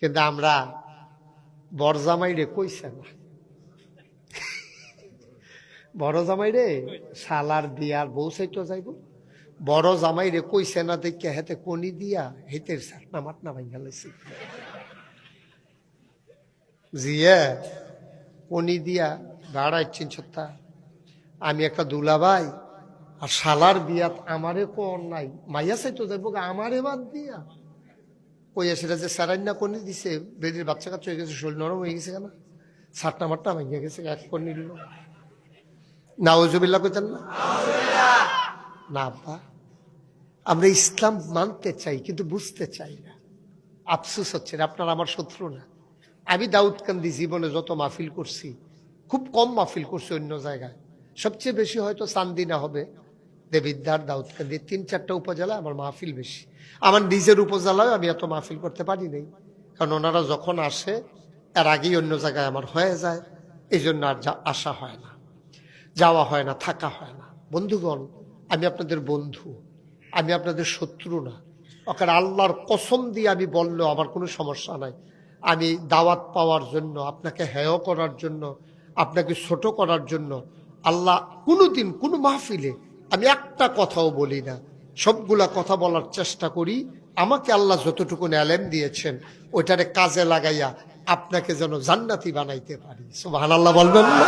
কিন্তু আমরা বড় জামাই রে কইছে না। বড় জামাই রে শালার বিয়ার বউ সাইটো যাইব। বড় জামাই রে কইছে না দেখে হেতে কনি দিয়া হেতের সাটনা মাটনা ভাঙ্গা লাইছে। জিয়া কনি দিয়া দাঁড়াইছেন সত্তা আমি একটা দুলাভাই আর শালার বিয়াত আমারে কোন নাই। মাইয়া চাইতো যাইব আমারে বাদ দিয়া। কইয়া সেটা যে সারান্না কনি দিছে বেডির বাচ্চা কাচ্চা হয়ে গেছে শরীর নরম হয়ে গেছে কেন? সাটনা মাটনা ভেঙে গেছে এক করে নিল নাওজবিল্লা কইতেন না? না আব্বা আমরা ইসলাম মানতে চাই কিন্তু বুঝতে চাই না। আফসুস হচ্ছে না, আপনার আমার শত্রু না। আমি দাউদকান্দি জীবনে যত মাহফিল করছি খুব কম মাহফিল করছি অন্য জায়গায়। সবচেয়ে বেশি হয়তো চান্দিনা হবে দেবিদ্দার দাউদকান্দি তিন চারটা উপজেলা আমার মাহফিল বেশি। আমার নিজের উপজেলায় আমি এত মাহফিল করতে পারি নাই। কারণ ওনারা যখন আসে, এর আগেই অন্য জায়গায় আমার হয়ে যায়। এই জন্য আর আসা হয় না। যাওয়া হয় না, থাকা হয় না। বন্ধুগণ, আমি আপনাদের বন্ধু, আমি আপনাদের শত্রু না। ওকে আল্লাহর কসম দিয়ে আমি বললেও আমার কোনো সমস্যা নাই। আমি দাওয়াত পাওয়ার জন্য, আপনাকে হেয় করার জন্য, আপনাকে ছোট করার জন্য আল্লাহ কোনো দিন কোনো মাহফিলে আমি একটা কথাও বলি না। সবগুলা কথা বলার চেষ্টা করি। আমাকে আল্লাহ যতটুকু অ্যালেম দিয়েছেন, ওইটারে কাজে লাগাইয়া আপনাকে যেন জান্নাতি বানাইতে পারি। সুবাহ আল্লাহ বলবেন না?